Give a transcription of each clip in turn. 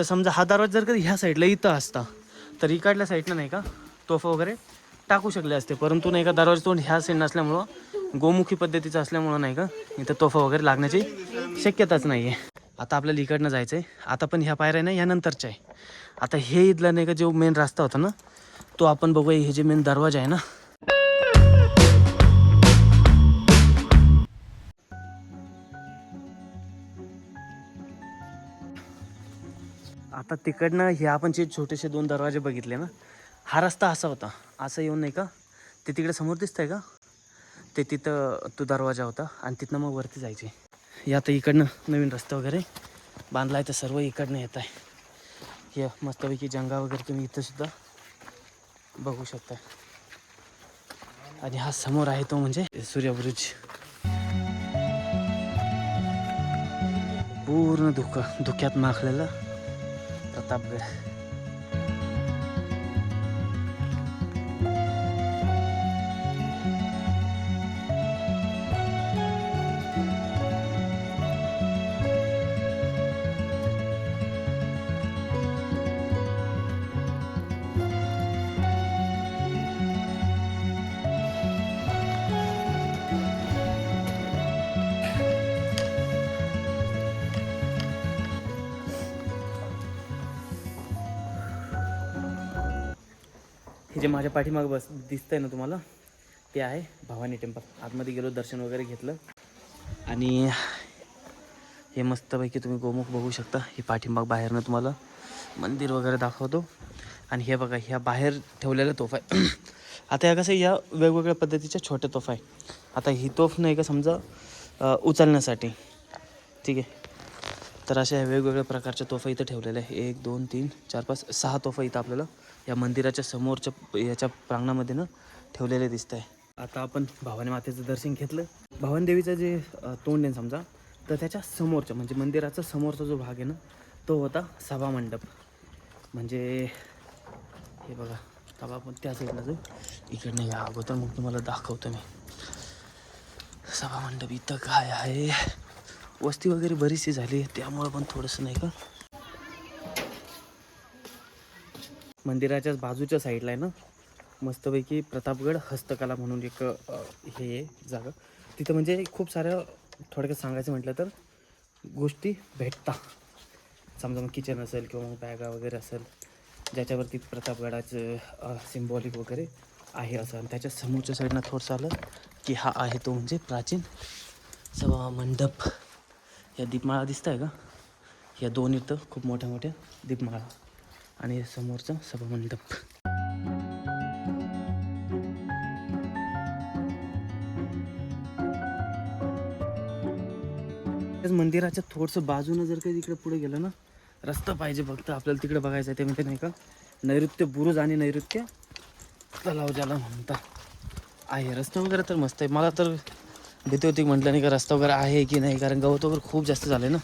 तर समजा हा दरवाजा जर कधी ह्या साईडला इथं असता तर इकडल्या साईडनं नाही का तोफा वगैरे टाकू शकले असते. परंतु नाही का दरवाजा तोंड ह्या साईड नसल्यामुळं गोमुखी पद्धतीचं असल्यामुळं नाही का इथं तोफा वगैरे लागण्याची शक्यताच नाही आहे आता आपल्याला इकडनं जायचं आहे आता पण ह्या पायऱ्या नाही यानंतरच्या आहे. आता हे इथला नाही का जो मेन रस्ता होता ना तो आपण बघूया. हे जे मेन दरवाजा आहे ना आता तिकडनं हे आपण जे छोटेसे दोन दरवाजे बघितले ना हा रस्ता असा होता. असं येऊन नाही का ते तिकडे समोर दिसतंय का? ते तिथं तो दरवाजा होता आणि तिथनं मग वरती जायचे. हे आता इकडनं नवीन रस्ता वगैरे बांधला आहे तर सर्व इकडनं येत आहे. हे मस्तपैकी जंगा वगैरे तुम्ही इथं सुद्धा बघू शकता. आणि हा समोर आहे तो म्हणजे सूर्यब्रुज पूर्ण धुक धुक्यात माखलेलं. प्रतापगड हे जे माझ्या पाठीमाग बस दिसतंय ना तुम्हाला ते आहे भवानी टेम्पल. आतमध्ये गेलो दर्शन वगैरे घेतलं. आणि हे मस्तपैकी तुम्ही गोमुख बघू शकता. हे पाठीमाग बाहेरनं तुम्हाला मंदिर वगैरे दाखवतो. आणि हे बघा ह्या बाहेर ठेवलेल्या तोफ आहे. आता या कसं या वेगवेगळ्या पद्धतीच्या छोट्या तोफ आहे. आता ही तोफ नाही का समजा उचलण्यासाठी. ठीक आहे. तर अशा ह्या वेगवेगळ्या प्रकारच्या तोफा इथं ठेवलेल्या आहे एक दोन तीन चार पाच सहा तोफा इथं आपल्याला या मंदिराच्या समोरच्या याच्या प्रांगणामध्ये ना ठेवलेले दिसत आहे. आता आपण भवानी मातेचं दर्शन घेतलं. भवानी देवीचं जे तोंड आहे समजा तर त्याच्या समोरच्या म्हणजे मंदिराचा समोरचा जो भाग आहे ना तो होता सभा मंडप. म्हणजे हे बघा तेव्हा आपण त्या साईडला जाऊ. इकडनं या अगोदर मग तुम्हाला दाखवतो मी. सभा मंडप इथं काय आहे? वस्ती वगैरे बरीचशी झाली त्यामुळं पण थोडंसं नाही का? मंदिराच्याच बाजूच्या साईडला आहे ना? मस्तपैकी प्रतापगड हस्तकला म्हणून एक हे आहे जागा. तिथं म्हणजे खूप साऱ्या थोडक्यात सांगायचं म्हटलं तर गोष्टी भेटता. समजा मग किचन असेल किंवा मग बॅगा वगैरे असेल ज्याच्यावरती प्रतापगडाचं सिम्बॉलिक वगैरे आहे असं. आणि त्याच्या समोरच्या साईडनं थोडंसं आलं की हा आहे तो म्हणजे प्राचीन सभा मंडप या दीपमाळा दिसत आहे का? या दोन इथं खूप मोठ्या मोठ्या दीपमाळा आणि समोरचं सभामंडप. त्याच मंदिराच्या थोडंसं बाजूनं जर काही तिकडे पुढे गेलं ना रस्ता पाहिजे फक्त आपल्याला तिकडे बघायचं आहे ते म्हणते नाही का? नैऋत्य बुरुज आणि नैऋत्य तलाव ज्याला म्हणतात. आहे रस्ता वगैरे तर मस्त आहे. मला तर भीती होती म्हटलं नाही का रस्ता वगैरे आहे की नाही? कारण गवत वगैरे खूप जास्त झाले ना.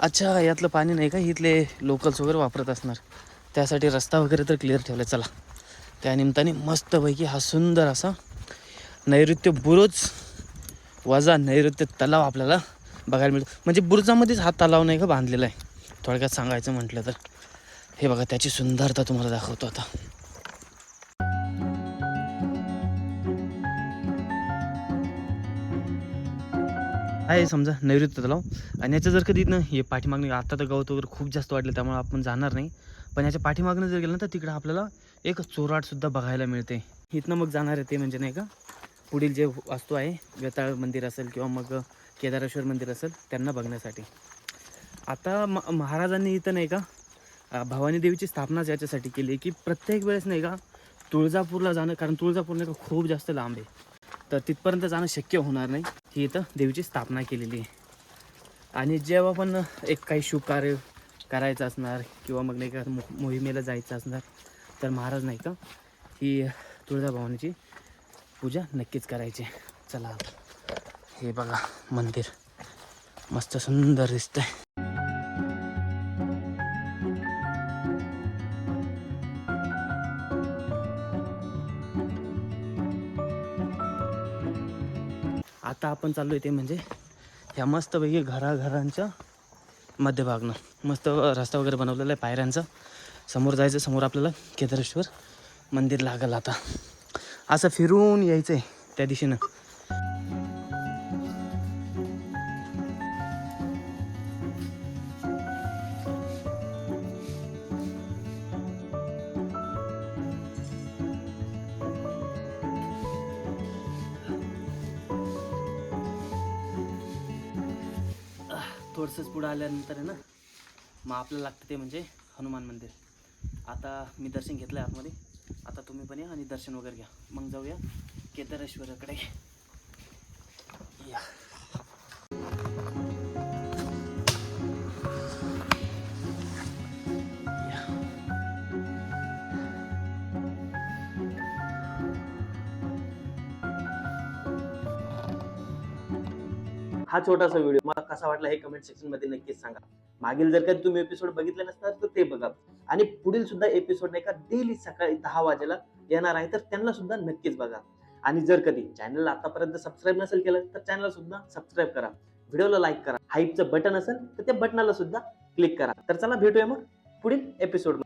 अच्छा यातलं पाणी नाही का इथले लोकल्स वगैरे वापरत असणार. त्यासाठी रस्ता वगैरे तर क्लिअर ठेवला चला. त्या निमित्ताने मस्तपैकी हा सुंदर असा नैऋत्य बुरुज वजा नैऋत्य तलाव आपल्याला बघायला मिळतो. म्हणजे बुरुजामध्येच हा तलाव नाही का बांधलेला आहे. थोडक्यात सांगायचं म्हटलं तर. हे बघा त्याची सुंदरता तुम्हाला दाखवतो आता. आहे समजा नैऋत्य तलाव. आणि याचं जर कधी ना हे पाठीमागणी आता तर गवत वगैरे खूप जास्त वाढलं त्यामुळे आपण जाणार नाही. पण याच्या पाठीमागनं जर गेलं ना तर तिकडं आपल्याला एक चोराटसुद्धा बघायला मिळते. इथनं मग जाणार आहे ते म्हणजे नाही का? पुढील जे वास्तू आहे वेताळ मंदिर असेल किंवा मग केदारेश्वर मंदिर असेल त्यांना बघण्यासाठी. आता म महाराजांनी इथं नाही का भवानी देवीची स्थापनाच याच्यासाठी केली की प्रत्येक वेळेस नाही का तुळजापूरला जाणं कारण तुळजापूर नाही का खूप जास्त लांब आहे. तर तिथपर्यंत जाणं शक्य होणार नाही. ही इथं देवीची स्थापना केलेली आहे. आणि जेव्हा पण एक काही शुभकार्य करायचं असणार किंवा मग नाही का मोहिमेला जायचं असणार तर महाराज नाही का ही तुळजाभवानीची पूजा नक्कीच करायची. चला हे बघा मंदिर. मस्त सुंदर दिसतंय. आत्ता आपण चाललो आहे ते म्हणजे ह्या मस्तपैकी घराघरांच्या मध्यभागनं. मस्त रस्ता वगैरे बनवलेला आहे पायऱ्यांचा. समोर जायचं समोर आपल्याला केदारेश्वर मंदिर लागेल आता. असं फिरून यायचं आहे त्या दिशेनं. थोडंसंच पुढं आल्यानंतर आहे ना मग आपल्याला लागतं ते म्हणजे हनुमान मंदिर. आता मी दर्शन घेतलं आहे आतमध्ये. आता तुम्ही पण या आणि दर्शन वगैरे घ्या. मग जाऊया केदारेश्वराकडे. या या. हा छोटासा व्हिडिओ. कसा वाटला हे कमेंट सेक्शनमध्ये नक्कीच सांगा. मागील जर कधी तुम्ही एपिसोड बघितले नसतात तर ते बघा. आणि पुढील सुद्धा एपिसोड नाही का डेली सकाळी दहा वाजेला येणार आहे तर त्यांना सुद्धा नक्कीच बघा. आणि जर कधी चॅनलला आतापर्यंत सबस्क्राईब नसेल केलं तर चॅनलला सुद्धा सबस्क्राईब करा. व्हिडिओला लाईक करा. हाईपचं बटन असेल तर त्या बटनाला सुद्धा क्लिक करा. तर चला भेटूया मग पुढील एपिसोड